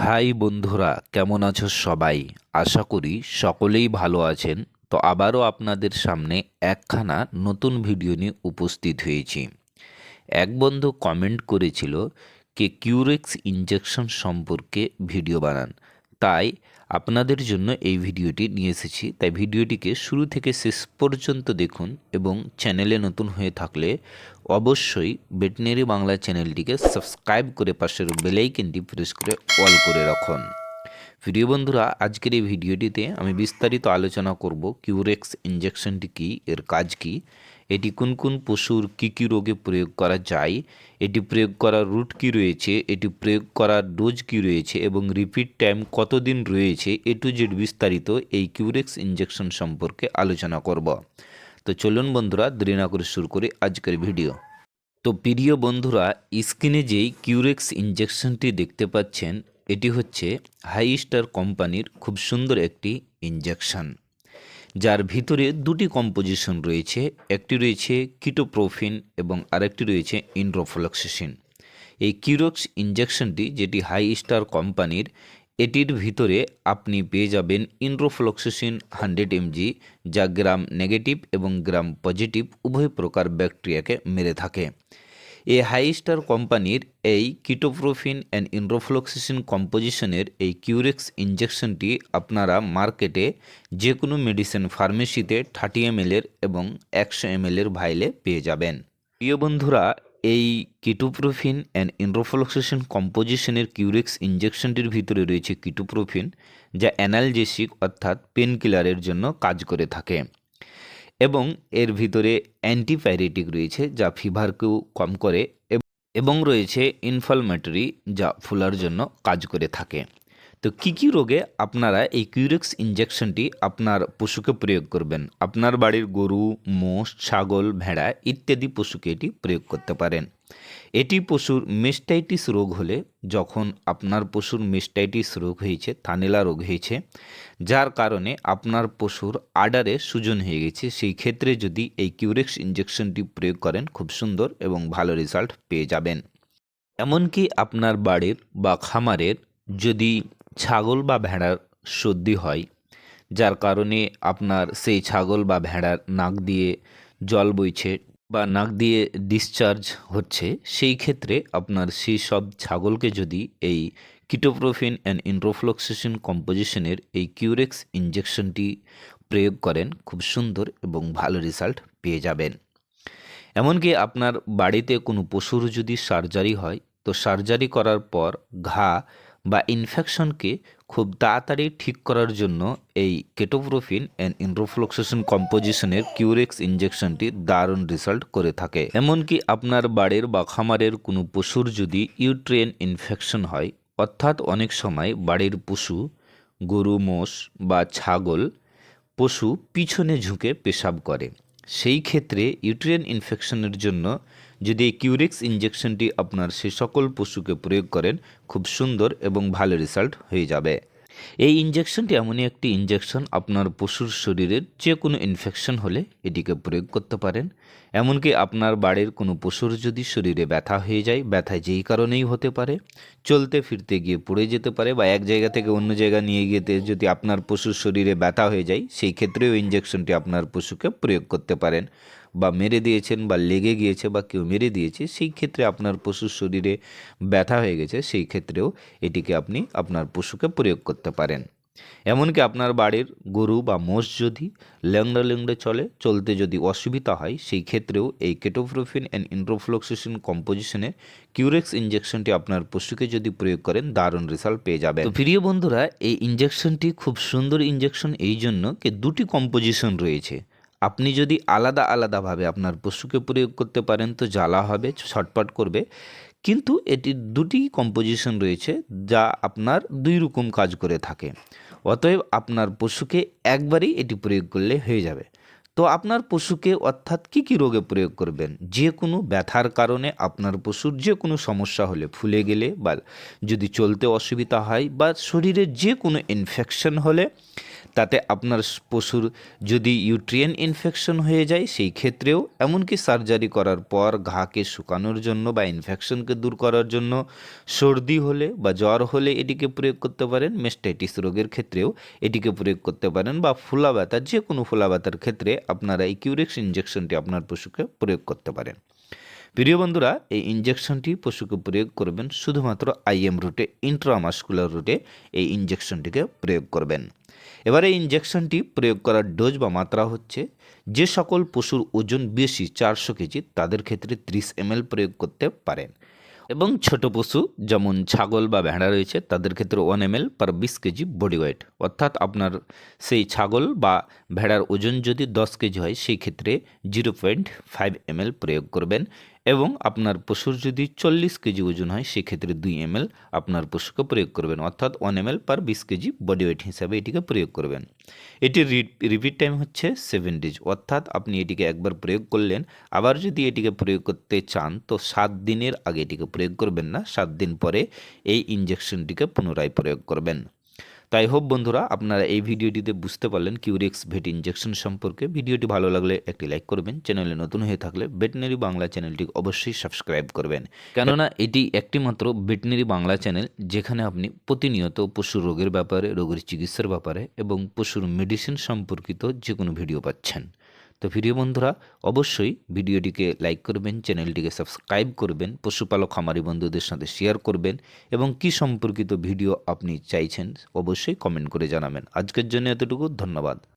High বন্ধুরা, কেমন আছো সবাই? আশা করি সকলেই ভালো আছেন। তো আবারও আপনাদের সামনে একখানা নতুন ভিডিও নিয়ে উপস্থিত হয়েছি। এক বন্ধু কমেন্ট করেছিল, কে কিউরেক্স ইঞ্জেকশন সম্পর্কে ভিডিও বানান। তাই আপনাদের জন্য এই ভিডিওটি নিয়ে এসেছি। তাই ভিডিওটিকে শুরু থেকে শেষ পর্যন্ত দেখুন এবং চ্যানেলে নতুন হয়ে থাকলে অবশ্যই ভেটেনারি বাংলা চ্যানেলটিকে সাবস্ক্রাইব করে পাশের বেলাইকেনটি প্রেস করে অল করে রাখুন। প্রিয় বন্ধুরা, আজকের এই ভিডিওটিতে আমি বিস্তারিত আলোচনা করব কিউরেক্স ইঞ্জেকশনটি কী, এর কাজ কী, এটি কোন কোন পশুর কী কী রোগে প্রয়োগ করা যায়, এটি প্রয়োগ করার রুট কী রয়েছে, এটি প্রয়োগ করার ডোজ কী রয়েছে এবং রিপিট টাইম কতদিন রয়েছে, এ টু জেড বিস্তারিত এই কিউরেক্স ইঞ্জেকশন সম্পর্কে আলোচনা করব। তো চলুন বন্ধুরা, দেরি না করে শুরু করি আজকের ভিডিও। তো প্রিয় বন্ধুরা, স্ক্রিনে যেই কিউরেক্স ইঞ্জেকশনটি দেখতে পাচ্ছেন এটি হচ্ছে হাই স্টার কোম্পানির খুব সুন্দর একটি ইঞ্জেকশন যার ভিতরে দুটি কম্পোজিশন রয়েছে। একটি রয়েছে কিটোপ্রোফিন এবং আরেকটি রয়েছে ইনড্রোফ্লক্সিসিন। এই কিউরক্স ইঞ্জেকশনটি যেটি হাই স্টার কোম্পানির, এটির ভিতরে আপনি পেয়ে যাবেন ইনড্রোফ্লক্সিসিন হান্ড্রেড এমজি, যা গ্রাম নেগেটিভ এবং গ্রাম পজিটিভ উভয় প্রকার ব্যাকটেরিয়াকে মেরে থাকে। এই হাই স্টার কোম্পানির এই কিটোপ্রোফিন অ্যান্ড ইনড্রোফ্লক্সিসিন কম্পোজিশনের এই কিউরেক্স ইঞ্জেকশনটি আপনারা মার্কেটে যে কোনো মেডিসিন ফার্মেসিতে থার্টি এম এর এবং একশো এম এর ভাইলে পেয়ে যাবেন। প্রিয় বন্ধুরা, এই কিটোপ্রোফিন অ্যান্ড ইনড্রোফ্লক্সিসিন কম্পোজিশনের কিউরেক্স ইঞ্জেকশনটির ভিতরে রয়েছে কিটোপ্রোফিন, যা অ্যানালজেসিক অর্থাৎ পেন কিলারের জন্য কাজ করে থাকে। এবং এর ভিতরে অ্যান্টিপ্যারেটিক রয়েছে, যা ফিভারকেও কম করে এবং রয়েছে ইনফলমেটরি যা ফুলার জন্য কাজ করে থাকে। তো কী কী রোগে আপনারা এই কিউরেক্স ইঞ্জেকশনটি আপনার পশুকে প্রয়োগ করবেন? আপনার বাড়ির গরু, মোষ, ছাগল, ভেড়া ইত্যাদি পশুকে এটি প্রয়োগ করতে পারেন। এটি পশুর মেস্টাইটিস রোগ হলে যখন আপনার পশুর মেস্টাইটিস রোগ হয়েছে, থানেলা রোগ হয়েছে, যার কারণে আপনার পশুর আডারে সুজন হয়ে গেছে, সেই ক্ষেত্রে যদি এই কিউরেক্স ইঞ্জেকশনটি প্রয়োগ করেন, খুব সুন্দর এবং ভালো রেজাল্ট পেয়ে যাবেন। এমনকি আপনার বাড়ির বা খামারের যদি ছাগল বা ভেড়ার সর্দি হয়, যার কারণে আপনার সেই ছাগল বা ভেড়ার নাক দিয়ে জল বইছে বা নাক দিয়ে ডিসচার্জ হচ্ছে, সেই ক্ষেত্রে আপনার সেই সব ছাগলকে যদি এই কিটোপ্রোফিন অ্যান্ড ইনড্রোফ্লক্সিসিন কম্পোজিশনের এই কিউরেক্স ইঞ্জেকশনটি প্রয়োগ করেন, খুব সুন্দর এবং ভালো রেজাল্ট পেয়ে যাবেন। এমনকি আপনার বাড়িতে কোনো পশুর যদি সার্জারি হয়, তো সার্জারি করার পর ঘা বা ইনফেকশনকে খুব তাড়াতাড়ি ঠিক করার জন্য এই কেটোপ্রোফিন অ্যান্ড ইনড্রোফ্লক্সেশন কম্পোজিশনের কিউরেক্স ইঞ্জেকশনটি দারুণ রেজাল্ট করে থাকে। এমনকি আপনার বাড়ির বা খামারের কোনো পশুর যদি ইউট্রেন ইনফেকশন হয়, অর্থাৎ অনেক সময় বাড়ির পশু, গরু, মোষ বা ছাগল পশু পিছনে ঝুঁকে পেশাব করে। সেই ক্ষেত্রে ইউট্রিয়ান ইনফেকশনের জন্য যদি এই কিউরেক্স ইঞ্জেকশনটি আপনার সে সকল পশুকে প্রয়োগ করেন, খুব সুন্দর এবং ভালো রেজাল্ট হয়ে যাবে। এই ইঞ্জেকশনটি এমনই একটি ইঞ্জেকশন আপনার পশুর শরীরের যে কোনো ইনফেকশন হলে এটিকে প্রয়োগ করতে পারেন। এমনকি আপনার বাড়ির কোনো পশুর যদি শরীরে ব্যথা হয়ে যায়, ব্যথা যেই কারণেই হতে পারে, চলতে ফিরতে গিয়ে পড়ে যেতে পারে বা এক জায়গা থেকে অন্য জায়গা নিয়ে গিয়ে যদি আপনার পশুর শরীরে ব্যথা হয়ে যায়, সেই ক্ষেত্রেও ইঞ্জেকশনটি আপনার পশুকে প্রয়োগ করতে পারেন। বা মেরে দিয়েছেন বা লেগে গিয়েছে বা কেউ মেরে দিয়েছে, সেই ক্ষেত্রে আপনার পশুর শরীরে ব্যথা হয়ে গেছে, সেই ক্ষেত্রেও এটিকে আপনি আপনার পশুকে প্রয়োগ করতে পারেন। এমনকি আপনার বাড়ির গরু বা মোষ যদি ল্যাংড়া ল্যাংড়ে চলে, চলতে যদি অসুবিধা হয়, সেই ক্ষেত্রেও এই কেটোপ্রোফিন অ্যান্ড ইনড্রোফ্লক্সিসিন কম্পোজিশনের কিউরেক্স ইঞ্জেকশনটি আপনার পশুকে যদি প্রয়োগ করেন, দারুণ রেজাল্ট পেয়ে যাবেন। তো প্রিয় বন্ধুরা, এই ইঞ্জেকশনটি খুব সুন্দর ইঞ্জেকশন এই জন্য কি দুটি কম্পোজিশন রয়েছে। আপনি যদি আলাদা আলাদাভাবে আপনার পশুকে প্রয়োগ করতে পারেন, তো জ্বালা হবে, ছটপট করবে। কিন্তু এটির দুটি কম্পোজিশন রয়েছে যা আপনার দুই রকম কাজ করে থাকে। অতএব আপনার পশুকে একবারেই এটি প্রয়োগ করলে হয়ে যাবে। তো আপনার পশুকে অর্থাৎ কী কী রোগে প্রয়োগ করবেন? যে কোনো ব্যথার কারণে আপনার পশুর যে কোনো সমস্যা হলে ফুলে গেলে বা যদি চলতে অসুবিধা হয় বা শরীরে যে কোনো ইনফেকশন হলে তাতে আপনার পশুর যদি ইউট্রিয়েন ইনফেকশন হয়ে যায়, সেই ক্ষেত্রেও এমনকি সার্জারি করার পর ঘাকে শুকানোর জন্য বা ইনফেকশনকে দূর করার জন্য সর্দি হলে বা জ্বর হলে এটিকে প্রয়োগ করতে পারেন। মেস্টাইটিস রোগের ক্ষেত্রেও এটিকে প্রয়োগ করতে পারেন বা ফুলা ব্যথা, যে কোনো ফুলা ব্যথার ক্ষেত্রে আপনারা এই কিউরেক্স ইঞ্জেকশনটি আপনার পশুকে প্রয়োগ করতে পারেন। প্রিয় বন্ধুরা, এই ইঞ্জেকশনটি পশুকে প্রয়োগ করবেন শুধুমাত্র আইএম রুটে ইন্ট্রামাস্কুলার রুটে এই ইঞ্জেকশনটিকে প্রয়োগ করবেন। এবার ইঞ্জেকশনটি প্রয়োগ করার ডোজ বা মাত্রা হচ্ছে যে সকল পশুর ওজন বেশি চারশো কেজি, তাদের ক্ষেত্রে ত্রিশ এমএল প্রয়োগ করতে পারেন। এবং ছোট পশু যেমন ছাগল বা ভেড়া রয়েছে, তাদের ক্ষেত্রে ওয়ান এম এল পার বিশ কেজি বডি ওয়েট অর্থাৎ আপনার সেই ছাগল বা ভেড়ার ওজন যদি দশ কেজি হয়, সেই ক্ষেত্রে জিরো পয়েন্ট ফাইভ এম প্রয়োগ করবেন। এবং আপনার পশুর যদি চল্লিশ কেজি ওজন হয়, সেক্ষেত্রে দুই এম আপনার পশুকে প্রয়োগ করবেন। অর্থাৎ ওয়ান এম পার বিশ কেজি বডি ওয়েট হিসাবে এটিকে প্রয়োগ করবেন। এটির রিপিট টাইম হচ্ছে সেভেন ডেজ অর্থাৎ আপনি এটিকে একবার প্রয়োগ করলেন, আবার যদি এটিকে প্রয়োগ করতে চান, তো সাত দিনের আগে এটিকে প্রয়োগ করবেন না, সাত দিন পরে এই ইঞ্জেকশনটিকে পুনরায় প্রয়োগ করবেন। তাই হোপ বন্ধুরা, আপনারা এই ভিডিওটিতে বুঝতে পারলেন কিউরিক্স ভেট ইঞ্জেকশন সম্পর্কে। ভিডিওটি ভালো লাগলে একটি লাইক করবেন, চ্যানেলে নতুন হয়ে থাকলে ভেটেনারি বাংলা চ্যানেলটি অবশ্যই সাবস্ক্রাইব করবেন। কেননা এটি একটিমাত্র ভেটেনারি বাংলা চ্যানেল, যেখানে আপনি প্রতিনিয়ত পশুর রোগের ব্যাপারে, রোগের চিকিৎসার ব্যাপারে এবং পশুর মেডিসিন সম্পর্কিত যে কোনো ভিডিও পাচ্ছেন। তো প্রিয় বন্ধুরা, অবশ্যই ভিডিওটিকে লাইক করবেন, চ্যানেলটিকে সাবস্ক্রাইব করবেন, পশুপালক, খামারি বন্ধুদের সাথে শেয়ার করবেন এবং কি সম্পর্কিত ভিডিও আপনি চাইছেন, অবশ্যই কমেন্ট করে জানাবেন। আজকের জন্য এতটুকু, ধন্যবাদ।